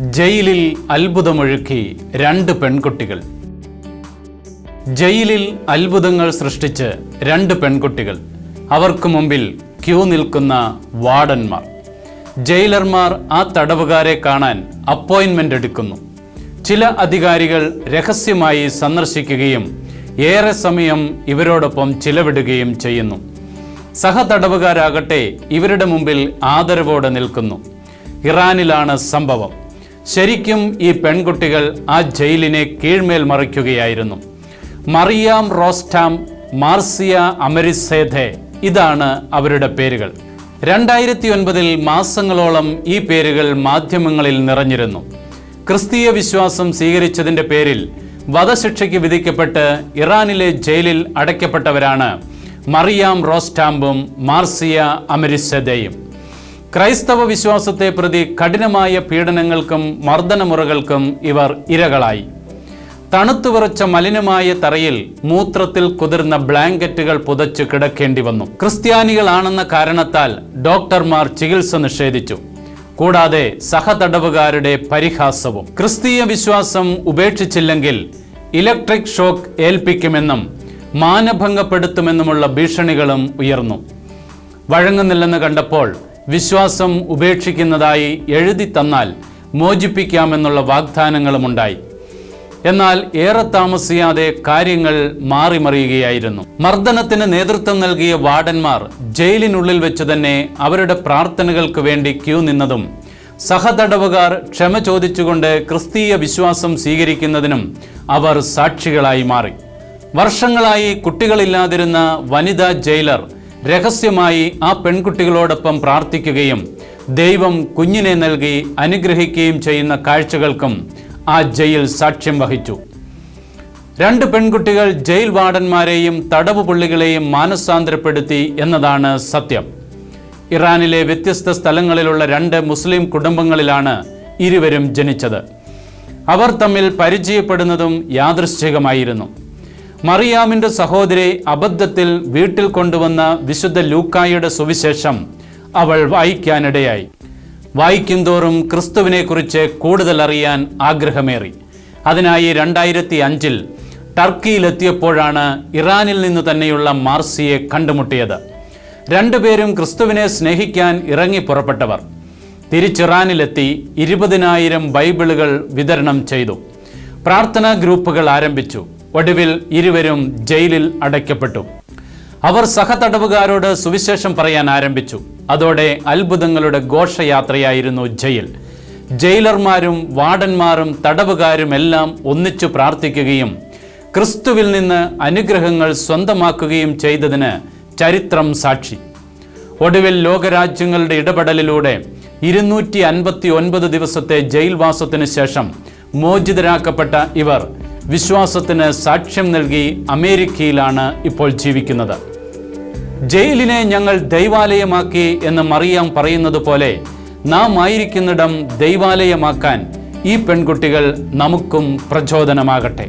ജയിലിൽ അത്ഭുതമൊഴുക്കി രണ്ട് പെൺകുട്ടികൾ. ജയിലിൽ അത്ഭുതങ്ങൾ സൃഷ്ടിച്ച് രണ്ട് പെൺകുട്ടികൾ. അവർക്ക് മുമ്പിൽ ക്യൂ നിൽക്കുന്ന വാർഡന്മാർ. ജയിലർമാർ ആ തടവുകാരെ കാണാൻ അപ്പോയിൻമെന്റ് എടുക്കുന്നു. ചില അധികാരികൾ രഹസ്യമായി സന്ദർശിക്കുകയും ഏറെ സമയം ഇവരോടൊപ്പം ചിലവിടുകയും ചെയ്യുന്നു. സഹതടവുകാരാകട്ടെ ഇവരുടെ മുമ്പിൽ ആദരവോടെ നിൽക്കുന്നു. ഇറാനിലാണ് സംഭവം. ശരിക്കും ഈ പെൺകുട്ടികൾ ആ ജയിലിനെ കീഴ്മേൽ മറിക്കുകയായിരുന്നു. മറിയാം റോസ്റ്റാം മാർസിയ അമരിസേധെ ഇതാണ് അവരുടെ പേരുകൾ. രണ്ടായിരത്തി ഒൻപതിൽ മാസങ്ങളോളം ഈ പേരുകൾ മാധ്യമങ്ങളിൽ നിറഞ്ഞിരുന്നു. ക്രിസ്തീയ വിശ്വാസം സ്വീകരിച്ചതിന്റെ പേരിൽ വധശിക്ഷയ്ക്ക് വിധിക്കപ്പെട്ട് ഇറാനിലെ ജയിലിൽ അടയ്ക്കപ്പെട്ടവരാണ് മറിയാം റോസ്റ്റാമ്പും മാർസിയ അമരിസദയും ക്രൈസ്തവ വിശ്വാസത്തെ പ്രതി കഠിനമായ പീഡനങ്ങൾക്കും മർദ്ദനമുറകൾക്കും ഇവർ ഇരകളായി. തണുത്തുവിറച്ച മലിനമായ തറയിൽ മൂത്രത്തിൽ കുതിർന്ന ബ്ലാങ്കറ്റുകൾ പുതച്ചു കിടക്കേണ്ടി വന്നു. ക്രിസ്ത്യാനികളാണെന്ന കാരണത്താൽ ഡോക്ടർമാർ ചികിത്സ നിഷേധിച്ചു. കൂടാതെ സഹതടവുകാരുടെ പരിഹാസവും. ക്രിസ്തീയ വിശ്വാസം ഉപേക്ഷിച്ചില്ലെങ്കിൽ ഇലക്ട്രിക് ഷോക്ക് ഏൽപ്പിക്കുമെന്നും മാനഭംഗപ്പെടുത്തുമെന്നുമുള്ള ഭീഷണികളും ഉയർന്നു. വഴങ്ങുന്നില്ലെന്ന് കണ്ടപ്പോൾ വിശ്വാസം ഉപേക്ഷിക്കുന്നതായി എഴുതി തന്നാൽ മോചിപ്പിക്കാമെന്നുള്ള വാഗ്ദാനങ്ങളുമുണ്ടായി. എന്നാൽ ഏറെ താമസിയാതെ കാര്യങ്ങൾ മാറിമറിയുകയായിരുന്നു. മർദ്ദനത്തിന് നേതൃത്വം നൽകിയ വാർഡന്മാർ ജയിലിനുള്ളിൽ വെച്ച് തന്നെ അവരുടെ പ്രാർത്ഥനകൾക്ക് വേണ്ടി ക്യൂ നിന്നതും സഹതടവുകാർ ക്ഷമ ചോദിച്ചുകൊണ്ട് ക്രിസ്തീയ വിശ്വാസം സ്വീകരിക്കുന്നതിനും അവർ സാക്ഷികളായി മാറി. വർഷങ്ങളായി കുട്ടികളില്ലാതിരുന്ന വനിതാ ജയിലർ രഹസ്യമായി ആ പെൺകുട്ടികളോടൊപ്പം പ്രാർത്ഥിക്കുകയും ദൈവം കുഞ്ഞിനെ നൽകി അനുഗ്രഹിക്കുകയും ചെയ്യുന്ന കാഴ്ചകൾക്കും ആ ജയിൽ സാക്ഷ്യം വഹിച്ചു. രണ്ട് പെൺകുട്ടികൾ ജയിൽ വാർഡന്മാരെയും തടവു പുള്ളികളെയും മാനസാന്തരപ്പെടുത്തി എന്നതാണ് സത്യം. ഇറാനിലെ വ്യത്യസ്ത സ്ഥലങ്ങളിലുള്ള രണ്ട് മുസ്ലിം കുടുംബങ്ങളിലാണ് ഇരുവരും ജനിച്ചത്. അവർ തമ്മിൽ പരിചയപ്പെടുന്നതും യാദൃശ്ചികമായിരുന്നു. മറിയാമിന്റെ സഹോദരി അബദ്ധത്തിൽ വീട്ടിൽ കൊണ്ടുവന്ന വിശുദ്ധ ലൂക്കായുടെ സുവിശേഷം അവൾ വായിക്കാനിടയായി. വായിക്കും തോറും ക്രിസ്തുവിനെക്കുറിച്ച് കൂടുതൽ അറിയാൻ ആഗ്രഹമേറി. അതിനായി രണ്ടായിരത്തി അഞ്ചിൽ ടർക്കിയിലെത്തിയപ്പോഴാണ് ഇറാനിൽ നിന്ന് തന്നെയുള്ള മാർസിയെ കണ്ടുമുട്ടിയത്. രണ്ടുപേരും ക്രിസ്തുവിനെ സ്നേഹിക്കാൻ ഇറങ്ങി പുറപ്പെട്ടവർ. തിരിച്ചിറാനിലെത്തി ഇരുപതിനായിരം ബൈബിളുകൾ വിതരണം ചെയ്തു. പ്രാർത്ഥനാ ഗ്രൂപ്പുകൾ ആരംഭിച്ചു. ഒടുവിൽ ഇരുവരും ജയിലിൽ അടയ്ക്കപ്പെട്ടു. അവർ സഹതടവുകാരോട് സുവിശേഷം പറയാൻ ആരംഭിച്ചു. അതോടെ അത്ഭുതങ്ങളുടെ ഘോഷയാത്രയായിരുന്നു ജയിൽ. ജയിലർമാരും വാർഡന്മാരും തടവുകാരും എല്ലാം ഒന്നിച്ചു പ്രാർത്ഥിക്കുകയും ക്രിസ്തുവിൽ നിന്ന് അനുഗ്രഹങ്ങൾ സ്വന്തമാക്കുകയും ചെയ്തതിന് ചരിത്രം സാക്ഷി. ഒടുവിൽ ലോകരാജ്യങ്ങളുടെ ഇടപെടലിലൂടെ ഇരുന്നൂറ്റി അൻപത്തി ഒൻപത് ദിവസത്തെ ജയിൽവാസത്തിന് ശേഷം മോചിതരാക്കപ്പെട്ട ഇവർ വിശ്വാസത്തിന് സാക്ഷ്യം നൽകി അമേരിക്കയിലാണ് ഇപ്പോൾ ജീവിക്കുന്നത്. ജയിലിനെ ഞങ്ങൾ ദൈവാലയമാക്കി എന്ന് മറിയാം പറയുന്നത് പോലെ നാം ആയിരിക്കുന്നിടം ദൈവാലയമാക്കാൻ ഈ പെൺകുട്ടികൾ നമുക്കും പ്രചോദനമാകട്ടെ.